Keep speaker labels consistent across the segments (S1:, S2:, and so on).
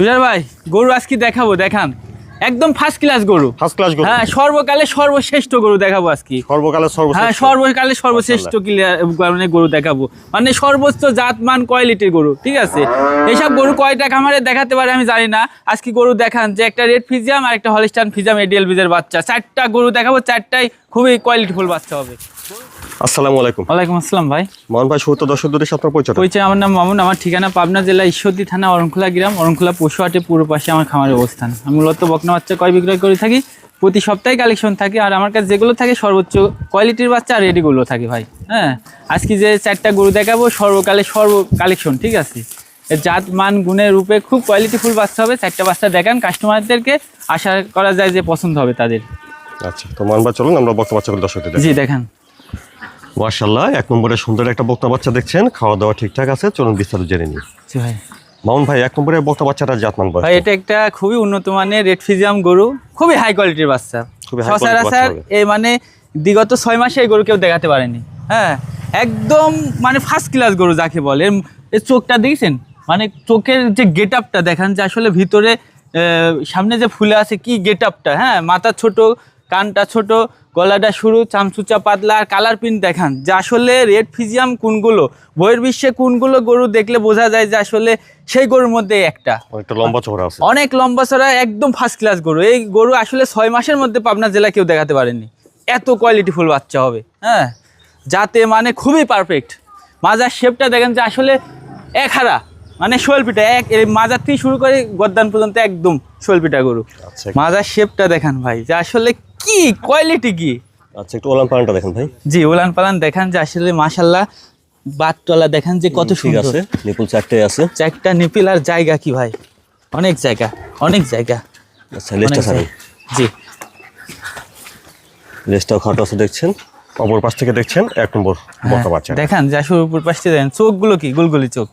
S1: সুজার ভাই গরু আজকে দেখাবো দেখান। একদম ফার্স্ট ক্লাস গরু।
S2: ফার্স্ট ক্লাস গরু।
S1: হ্যাঁ সর্বকালে সর্বশ্রেষ্ঠ গরু দেখাবো আজকে।
S2: সর্বকালে
S1: হ্যাঁ
S2: সর্বশ্রেষ্ঠ
S1: সর্বকালে সর্বশ্রেষ্ঠ মানে গরু দেখাবো। মানে সর্বোচ্চ জাতমান কোয়ালিটির গরু ঠিক আছে? এইসব গরু কয়টা খামারে দেখাতে পারে আমি জানি না। আজকে গরু দেখান যে একটা রেড ফিজিয়াম আর একটা হলিস্টান ফিজিয়াম এডিএল বিজের বাচ্চা। চারটা গরু দেখাবো চারটাই খুবই কোয়ালিটিফুল বাচ্চা হবে।
S2: আসসালামু আলাইকুম।
S1: ওয়ালাইকুম আসসালাম ভাই।
S2: মোহন ভাই সত্য দর্শক দূরে আপনার পরিচয়
S1: পরিচয় আমার নাম মামুন। আমার ঠিকানা পাবনা জেলা ঈশ্বরদী থানা অরণখোলা গ্রাম। অরণখোলা পশুহাটে পূর্ব পাশে আমার খামারের অবস্থান। আমি মূলত বকনা বাচ্চা ক্রয় বিক্রয় করে থাকি। প্রতি সপ্তাহে কালেকশন থাকে আর আমার কাছে যেগুলো থাকে সর্বোচ্চ কোয়ালিটির বাচ্চা আর রেডিগুলো থাকে ভাই। হ্যাঁ? আজকে যে চারটা গরু দেখাবো সর্বকালে সর্ব কালেকশন ঠিক আছে? জাত মান গুণের রূপে খুব কোয়ালিটিফুল বাচ্চা হবে। চারটা বাচ্চা দেখান কাস্টমারদেরকে আশা করা যায় যে পছন্দ হবে তাদের।
S2: আচ্ছা তো ভাই চলুন আমরা বক্তা বাচ্চাগুলো দর্শকদের
S1: জি দেখান।
S2: মার্শাল্লাহ এক নম্বরে সুন্দর একটা বক্তা বাচ্চা দেখছেন খাওয়া দাওয়া ঠিকঠাক আছে চলুন বিস্তারিত জেনে নিই।
S1: ভাই।
S2: মামুন ভাই এক নম্বরে বক্তা বাচ্চাটা জাতমান বয়স
S1: ভাই এটা একটা খুবই উন্নত মানের রেড ফিজিয়াম গরু খুবই হাই কোয়ালিটির বাচ্চা।
S2: খুবই
S1: সচরাচর
S2: হবে।
S1: এই মানে বিগত ছয় মাসে এই গরু কেউ দেখাতে পারেনি। হ্যাঁ একদম মানে ফার্স্ট ক্লাস গরু যাকে বলে। এর- চোখটা দেখছেন? মানে চোখের যে গেট আপটা দেখান যে আসলে ভিতরে সামনে যে ফুলে আছে কি গেট আপটা হ্যাঁ মাথা ছোট কানটা ছোট গলাটা সরু চামচুচা পাতলা আর কালার প্রিন্ট দেখান যে আসলে রেড ফিজিয়াম কোনগুলো? বইয়ের বিশ্বে কোনগুলো গরু দেখলে বোঝা যায় যে আসলে সেই গরুর মধ্যে একটা।
S2: লম্বা চওড়া আছে।
S1: অনেক লম্বা চড়া একদম ফার্স্ট ক্লাস গরু। এই গরু আসলে ছয় মাসের মধ্যে পাবনা জেলা কেউ দেখাতে পারেনি। এত কোয়ালিটিফুল বাচ্চা হবে হ্যাঁ? যাতে মানে খুবই পারফেক্ট মাজার শেপটা দেখেন যে আসলে এক হারা মানে শোলপিটা এক এই মাজার থেকে শুরু করে গদ্দান পর্যন্ত একদম শোলপিটা গরু।
S2: আচ্ছা।
S1: মাজার শেপটা দেখান ভাই যে আসলে কি কোয়ালিটি কি?
S2: আচ্ছা একটু ওলান পালানটা দেখেন ভাই।
S1: জি উলান পালান দেখান যে আসলে মাশাল্লাহ বাততলা দেখান যে কত সুন্দর।
S2: আছে নিপুল চারটে আছে।
S1: চারটা নিপিল আর জায়গা কি ভাই? অনেক জায়গা অনেক জায়গা।
S2: আচ্ছা লেজটা
S1: জায়গা। জি।
S2: লেজটাও খাটো আছে দেখছেন অপর পাশ থেকে দেখছেন এক নম্বর বক্তা বাচ্চা।
S1: দেখেন দেখান যা শুরু উপর পাশে দেন চোখগুলো কি? গুলগুলি চোখ।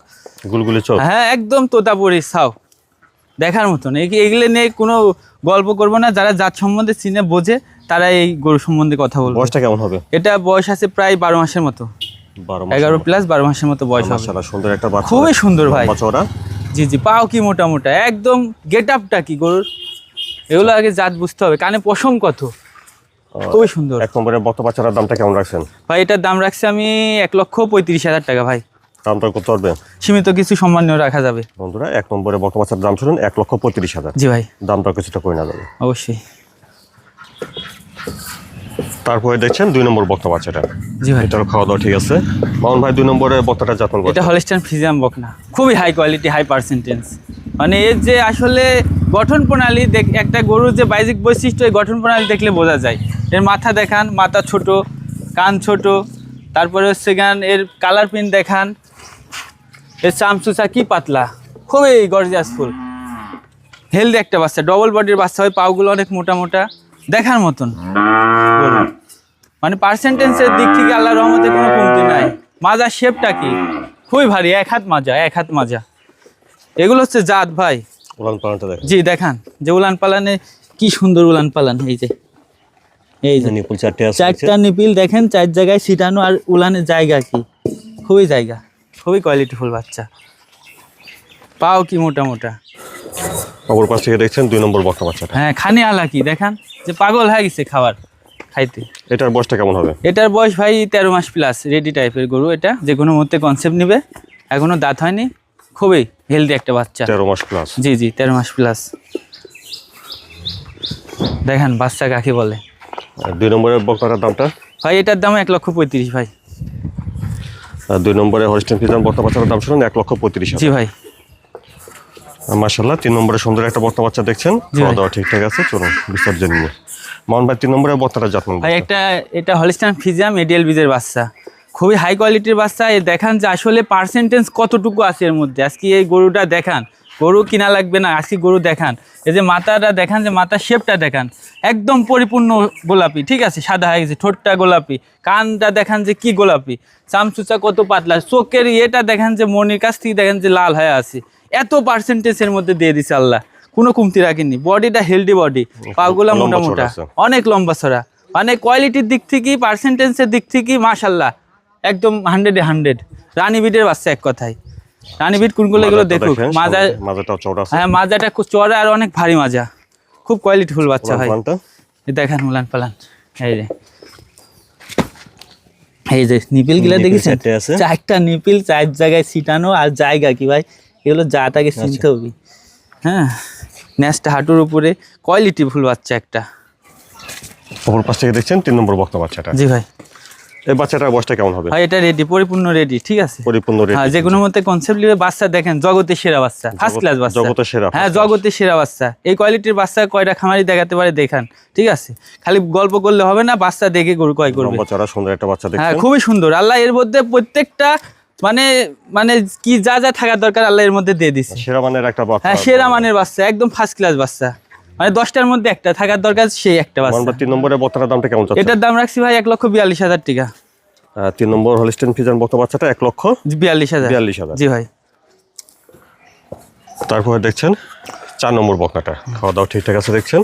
S2: গুলগুলি চোখ।
S1: হ্যাঁ একদম তোতাপুরি সাও দেখার মতন। এই- এগুলো নিয়ে কোনো গল্প করব না। যারা জাত সম্বন্ধে চিনে বোঝে তারা এই গরু সম্বন্ধে কথা বলবে।
S2: বয়সটা কেমন হবে?
S1: এটা বয়স আছে প্রায় বারো মাসের মতো। এগারো প্লাস বারো মাসের মতো বয়স হবে।
S2: সুন্দর একটা
S1: খুবই সুন্দর ভাই। জি জি পাও কি মোটা মোটা। একদম গেট আপটা কি গরুর? এগুলো আগে জাত বুঝতে হবে। কানে পশম কত? খুবই সুন্দর।
S2: এক নম্বরে বক্তা বাচ্চাটার দামটা কেমন রাখছেন?
S1: ভাই এটার দাম রাখছি আমি এক লক্ষ পঁয়ত্রিশ হাজার টাকা ভাই।
S2: দামটা কত পারবেন
S1: সীমিত কিছু সম্মানীয় রাখা যাবে।
S2: বন্ধুরা এক নম্বরে বাচ্চার দাম শুনুন এক লক্ষ পঁয়ত্রিশ হাজার।
S1: জি ভাই।
S2: দামটা কিছুটা করে না যাবে
S1: অবশ্যই।
S2: তারপরে দেখছেন দুই নম্বর বক্তা বাচ্চাটা।
S1: জি ভাই।
S2: এটারও খাওয়া দাওয়া ঠিক আছে। মামুন ভাই দুই নম্বরে বক্তাটা যাতন
S1: এটা হলিস্টান ফিজিয়াম বকনা। খুবই হাই কোয়ালিটি হাই পার্সেন্টেজ মানে এর যে আসলে গঠন প্রণালী দেখ একটা গরুর যে বাইজিক বৈশিষ্ট্য এই গঠন প্রণালী দেখলে বোঝা যায়। এর মাথা দেখান মাথা ছোট কান ছোট তারপরে হচ্ছে গান এর কালার প্রিন্ট দেখান এর চামচুচা কি পাতলা? খুবই গর্জিয়াস ফুল। হেলদি একটা বাচ্চা ডবল বডির বাচ্চা হয় পাওগুলো অনেক মোটা মোটা দেখার মতন। মানে পার্সেন্টেন্সের দিক থেকে আল্লাহ রহমতে কোনো কমতি নাই। মাজার শেপটা কি? খুবই ভারী এক হাত মাজা এক হাত মাজা। এগুলো হচ্ছে জাত ভাই।
S2: উলান পালানটা
S1: জি দেখান। যে উলান পালানে কি সুন্দর উলান পালান এই যে। এই যে।
S2: চারটা
S1: নিপিল দেখেন চার জায়গায় ছিটানো আর উলানের জায়গা কি? খুবই জায়গা। খুবই কোয়ালিটিফুল বাচ্চা। পাও কি মোটা মোটা?
S2: অপর পাশ থেকে দেখছেন দুই নম্বর বক্তা বাচ্চাটা।
S1: হ্যাঁ খানি আলা কি দেখান যে পাগল হয়ে গেছে খাবার খাইতে।
S2: এটার বয়সটা কেমন হবে?
S1: এটার বয়স ভাই তেরো মাস প্লাস রেডি টাইপের গরু এটা যে কোনো মুহূর্তে কনসেপ্ট নেবে। এখনও দাঁত হয়নি খুবই হেলদি একটা বাচ্চা।
S2: তেরো মাস প্লাস
S1: জি জি তেরো মাস প্লাস দেখেন বাচ্চা কাকে বলে।
S2: দুই নম্বরের বক্তাটার দামটা?
S1: ভাই এটার দাম এক লক্ষ পঁয়ত্রিশ ভাই।
S2: দুই নম্বরে হরিস্টেন ফিজান বর্তা বাচ্চার দাম শুনুন এক লক্ষ পঁয়ত্রিশ
S1: জি ভাই।
S2: মাসাল্লাহ তিন নম্বরে সুন্দর একটা বর্তা বাচ্চা দেখছেন খাওয়া দাওয়া ঠিকঠাক আছে চলুন বিসর্জন নিয়ে। মোহন ভাই তিন নম্বরে বর্তাটা যত্ন
S1: ভাই একটা এটা হলিস্টান ফিজিয়াম এডিএল বীজের বাচ্চা। খুবই হাই কোয়ালিটির বাচ্চা দেখান যে আসলে পার্সেন্টেজ কতটুকু আছে এর মধ্যে। আজকে এই গরুটা দেখান। গরু কিনা লাগবে না আজকে গরু দেখান। এই যে মাথাটা দেখান যে মাথার শেপটা দেখান। একদম পরিপূর্ণ গোলাপি ঠিক আছে? সাদা হয়ে গেছে ঠোঁটটা গোলাপি কানটা দেখান যে কি গোলাপি। চামচুচা কত পাতলা চোখের ইয়েটা দেখান যে মনির কাছ থেকে দেখেন যে লাল হয়ে আছে। এত পার্সেন্টেজের মধ্যে দিয়ে দিছে আল্লাহ। কোনো কমতি রাখেনি বডিটা হেলদি বডি পাগুলা মোটা মোটা অনেক লম্বা ছড়া। মানে কোয়ালিটির দিক থেকে পার্সেন্টেজের দিক থেকে মাশাল্লাহ একদম হান্ড্রেডে হান্ড্রেড রানী বিডের বাচ্চা এক কথায়। রানী বিট কোনগুলো এগুলো দেখুক। মাজা
S2: মাজাটাও চওড়া আছে।
S1: হ্যাঁ মাজাটা খুব চড়া আর অনেক ভারী মাজা। খুব কোয়ালিটি ফুল বাচ্চা ভাই। এই দেখেন উলান পালান। এই যে। এই যে
S2: নিপিলগুলা
S1: দেখেছেন?
S2: আছে।
S1: চারটা নিপিল চার জায়গায় ছিটানো আর জায়গা কি ভাই? এগুলো জাতাকে
S2: আচ্ছা।
S1: চিনতে হবে। হ্যাঁ ন্যাসটা হাঁটুর উপরে কোয়ালিটি ফুল বাচ্চা একটা।
S2: অপর পাশ থেকে দেখছেন তিন নম্বর বক্তা বাচ্চাটা।
S1: জি ভাই।
S2: এই বাচ্চাটার বয়সটা কেমন হবে?
S1: ভাই এটা রেডি পরিপূর্ণ রেডি ঠিক আছে?
S2: পরিপূর্ণ ready।
S1: হ্যাঁ যে কোনো মতে কনসেপ্ট নিয়ে বাচ্চা দেখেন জগতের সেরা বাচ্চা ফার্স্ট ক্লাস বাচ্চা।
S2: জগতের সেরা,
S1: হ্যাঁ
S2: first
S1: সেরা বাচ্চা। এই কোয়ালিটির বাচ্চা কয়টা খামারি দেখাতে পারে দেখান ঠিক আছে? খালি গল্প করলে হবে না বাচ্চা দেখে গরু কয় করবে।
S2: সুন্দর একটা বাচ্চা
S1: হ্যাঁ খুবই সুন্দর। আল্লাহ এর মধ্যে প্রত্যেকটা মানে মানে কি যা যা থাকার দরকার আল্লাহ এর মধ্যে দিয়ে দিচ্ছে
S2: সেরা মানের একটা বাচ্চা।
S1: হ্যাঁ সেরা মানের বাচ্চা একদম ফার্স্ট ক্লাস বাচ্চা। মানে দশটার মধ্যে একটা থাকার দরকার সেই একটা বাচ্চা।
S2: তিন নম্বরের বক্তাটার দামটা কেমন
S1: এটার দাম রাখছি ভাই এক লক্ষ বিয়াল্লিশ হাজার টাকা।
S2: তিন নম্বর হলিস্টেন ফিজান বক্তা বাচ্চাটা এক লক্ষ
S1: বিয়াল্লিশ হাজার।
S2: বিয়াল্লিশ হাজার।
S1: জি ভাই।
S2: তারপরে দেখছেন চার নম্বর বক্তাটা। খাওয়া দাওয়া ঠিকঠাক আছে দেখছেন?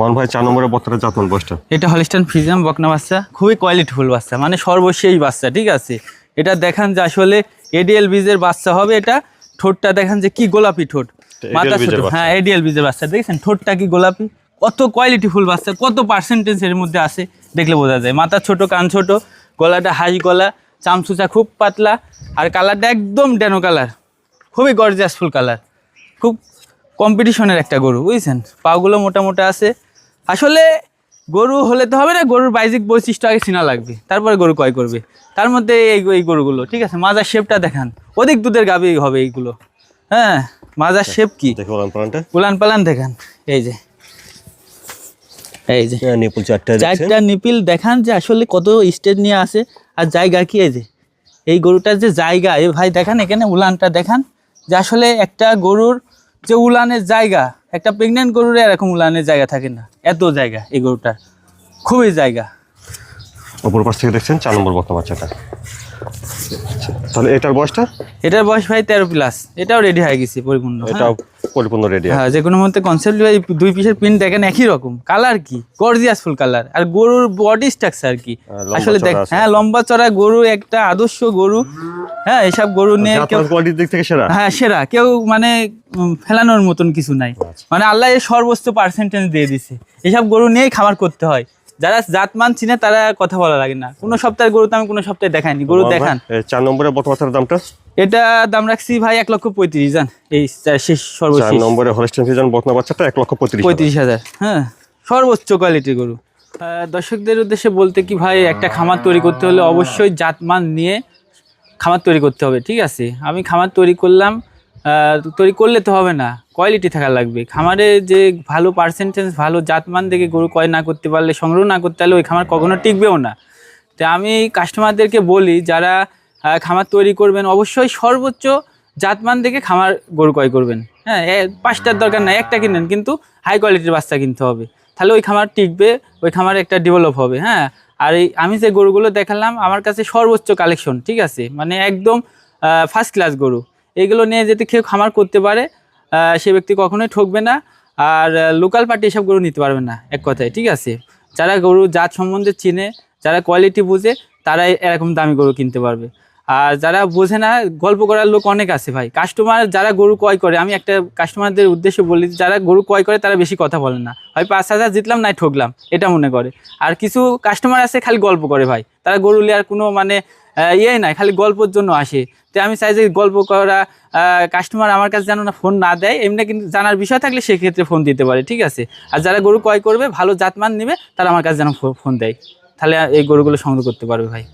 S2: মান ভাই চার নম্বরের বক্তাটা জাতমান বয়সটা?
S1: এটা হলিস্টান ফ্রিজাম বকনা বাচ্চা খুবই কোয়ালিটিফুল বাচ্চা মানে সর্বশেষ বাচ্চা ঠিক আছে? এটা দেখান যে আসলে এডিএল বীজের বাচ্চা হবে এটা ঠোঁটটা দেখান যে কি গোলাপি ঠোঁট। মাথা ছোট। হ্যাঁ এডিএল বীজের বাচ্চা। দেখছেন? ঠোঁটটা কি গোলাপি? কত কোয়ালিটিফুল বাচ্চা কত পার্সেন্টেজ এর মধ্যে আছে দেখলে বোঝা যায়। মাথা ছোট কান ছোট গলাটা হাই গলা চামচুচা খুব পাতলা আর কালারটা একদম ড্যানো কালার খুবই গর্জিয়াস ফুল কালার খুব কম্পিটিশনের একটা গরু বুঝছেন? পাগুলো মোটা মোটা আছে। আসলে গরু হলে তো হবে না গরুর বাইজিক বৈশিষ্ট্য আগে চিনা লাগবে। তারপরে গরু কয় করবে। তার মধ্যে এই এই গরুগুলো ঠিক আছে? মাজার শেপটা দেখান। অধিক দুধের গাবি হবে এইগুলো। হ্যাঁ মাজার শেপ কি?
S2: দেখে
S1: উলান পালান দেখান এই যে। এই যে।
S2: নিপুল চারটা
S1: চারটা নিপিল দেখান যে আসলে কত স্টেজ নিয়ে আসে আর জায়গা কি এই যে। এই গরুটার যে জায়গা এই ভাই দেখান এখানে উলানটা দেখান যে আসলে একটা গরুর যে উলানের জায়গা একটা প্রেগনেন্ট গরুর এরকম উলানের জায়গা থাকে না এত জায়গা এই গরুটার খুবই জায়গা।
S2: অপর পাশ থেকে দেখছেন চার নম্বর বক্তা বাচ্চাটা আচ্ছা, তাহলে এটার বয়সটা?
S1: এটার বয়স ভাই তেরো প্লাস এটাও রেডি হয়ে গেছে পরিপূর্ণ হ্যাঁ।
S2: এটাও পরিপূর্ণ রেডি
S1: হ্যাঁ যে কোনো মধ্যে কনসেপ্ট ভাই দুই পিসের পিন দেখেন একই রকম। কালার কি? গর্জিয়াস ফুল কালার আর গরুর বডি স্ট্রাকচার কি? আসলে দেখ হ্যাঁ লম্বা চড়া গরু একটা আদর্শ গরু। হ্যাঁ এসব গরু নিয়ে কেউ
S2: কোয়ালিটির দিক থেকে সেরা?
S1: হ্যাঁ সেরা। কেউ মানে ফেলানোর মতন কিছু নাই।
S2: আচ্ছা।
S1: মানে আল্লাহ এর সর্বোচ্চ পার্সেন্টেজ দিয়ে দিছে। এসব গরু নিয়েই খামার করতে হয়। যারা জাত জাতমান চিনে তারা কথা বলা লাগে না। কোনো সপ্তাহের গরু তো আমি কোনো সপ্তাহে দেখাইনি। গরু দেখান।
S2: চার নম্বরের বক্তা বাচ্চার দামটা?
S1: এটা দাম রাখছি ভাই এক লক্ষ পঁয়ত্রিশ জান। এই শেষ
S2: চার নম্বরে হলিস্টেন ফিজান বক্তা বাচ্চাটা এক লক্ষ পঁয়ত্রিশ হাজার।
S1: পঁয়ত্রিশ হাজার হ্যাঁ। সর্বোচ্চ কোয়ালিটির গরু। দর্শকদের উদ্দেশ্যে বলতে কি ভাই একটা খামার তৈরি করতে হলে অবশ্যই জাতমান নিয়ে খামার তৈরি করতে হবে ঠিক আছে? আমি খামার তৈরি করলাম তৈরি করলে তো হবে না। কোয়ালিটি থাকা লাগবে। খামারে যে ভালো পার্সেন্টেজ ভালো জাতমান দেখে গরু ক্রয় না করতে পারলে, সংগ্রহ না করতে পারলে ওই খামার কখনো টিকবেও না। তো আমি কাস্টমারদেরকে বলি, যারা খামার তৈরি করবেন, অবশ্যই সর্বোচ্চ জাতমান দেখে খামার গরু ক্রয় করবেন। হ্যাঁ পাঁচটার দরকার নাই, একটা কিনেন, কিন্তু হাই কোয়ালিটির বাচ্চা কিনতে হবে। তাহলে ওই খামার টিকবে, ওই খামার একটা ডেভেলপ হবে হ্যাঁ। আর এই, আমি যে গরুগুলো দেখালাম, আমার কাছে সর্বোচ্চ কালেকশন ঠিক আছে? মানে একদম ফার্স্ট ক্লাস গরু। এগুলো নিয়ে যেতে কেউ খামার করতে পারে সে ব্যক্তি কখনোই ঠকবে না আর লোকাল পার্টি এসব গরু নিতে পারবে না, এক কথায়, ঠিক আছে? যারা গরু জাত সম্বন্ধে চিনে, যারা কোয়ালিটি বুঝে, তারাই এরকম দামি গরু কিনতে পারবে। আর যারা বোঝে না, গল্প করার লোক অনেক আছে ভাই। কাস্টমার যারা গরু ক্রয় করে, আমি একটা কাস্টমারদের উদ্দেশ্যে বলি, যারা গরু ক্রয় করে তারা বেশি কথা বলে না। হয় পাঁচ হাজার জিতলাম, নাই ঠকলাম, এটা মনে করে। আর কিছু কাস্টমার আছে খালি গল্প করে ভাই। তারা গরু নেওয়ার কোনো মানে ইয়ে নাই, খালি গল্পর জন্য আসে। তো আমি চাই যে গল্প করা কাস্টমার আমার কাছে যেন না ফোন না দেয়, এমনি কিন্তু জানার বিষয় থাকলে সেক্ষেত্রে ফোন দিতে পারে, ঠিক আছে? আর যারা গরু ক্রয় করবে, ভালো জাতমান নেবে, তারা আমার কাছে যেন ফোন দেয়। তাহলে এই গরুগুলো সংগ্রহ করতে পারবে ভাই।